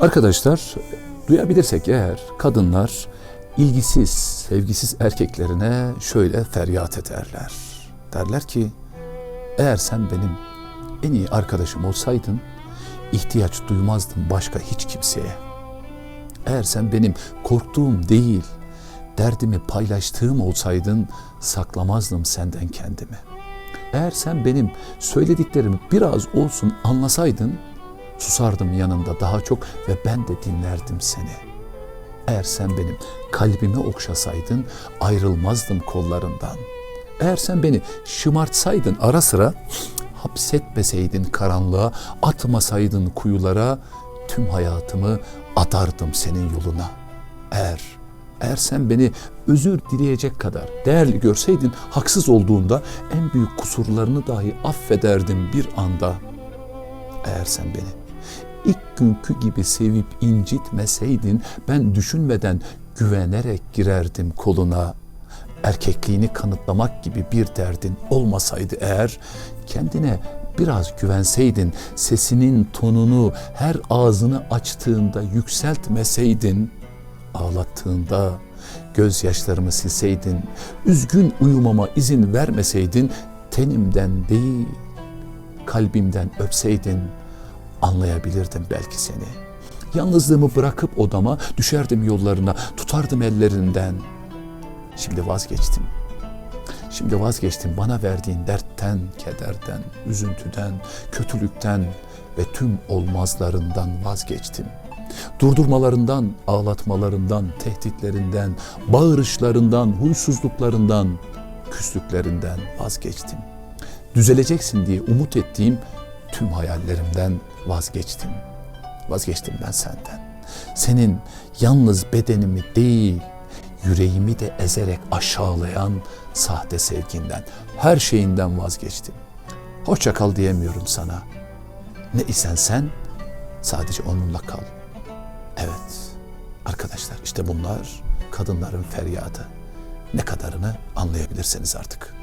Arkadaşlar duyabilirsek eğer kadınlar ilgisiz, sevgisiz erkeklerine şöyle feryat ederler. Derler ki eğer sen benim en iyi arkadaşım olsaydın ihtiyaç duymazdım başka hiç kimseye. Eğer sen benim korktuğum değil, derdimi paylaştığım olsaydın saklamazdım senden kendimi. Eğer sen benim söylediklerimi biraz olsun anlasaydın susardım yanında daha çok ve ben de dinlerdim seni. Eğer sen benim kalbimi okşasaydın ayrılmazdım kollarından. Eğer sen beni şımartsaydın ara sıra hapsetmeseydin karanlığa, atmasaydın kuyulara tüm hayatımı atardım senin yoluna. Eğer eğer sen beni özür dileyecek kadar değerli görseydin haksız olduğunda en büyük kusurlarını dahi affederdim bir anda. Eğer sen beni ilk günkü gibi sevip incitmeseydin ben düşünmeden güvenerek girerdim koluna. Erkekliğini kanıtlamak gibi bir derdin olmasaydı eğer kendine biraz güvenseydin, sesinin tonunu her ağzını açtığında yükseltmeseydin, ağlattığında gözyaşlarımı silseydin, üzgün uyumama izin vermeseydin, tenimden değil, kalbimden öpseydin, anlayabilirdim belki seni. Yalnızlığımı bırakıp odama düşerdim yollarına, tutardım ellerinden. Şimdi vazgeçtim. Şimdi vazgeçtim bana verdiğin dertten, kederden, üzüntüden, kötülükten ve tüm olmazlarından vazgeçtim. Durdurmalarından, ağlatmalarından, tehditlerinden, bağırışlarından, huysuzluklarından, küslüklerinden vazgeçtim. Düzeleceksin diye umut ettiğim tüm hayallerimden vazgeçtim. Vazgeçtim ben senden. Senin yalnız bedenimi değil, yüreğimi de ezerek aşağılayan sahte sevginden, her şeyinden vazgeçtim. Hoşça kal diyemiyorum sana. Ne isen sen, sadece onunla kal. Evet, arkadaşlar işte bunlar kadınların feryadı. Ne kadarını anlayabilirseniz artık.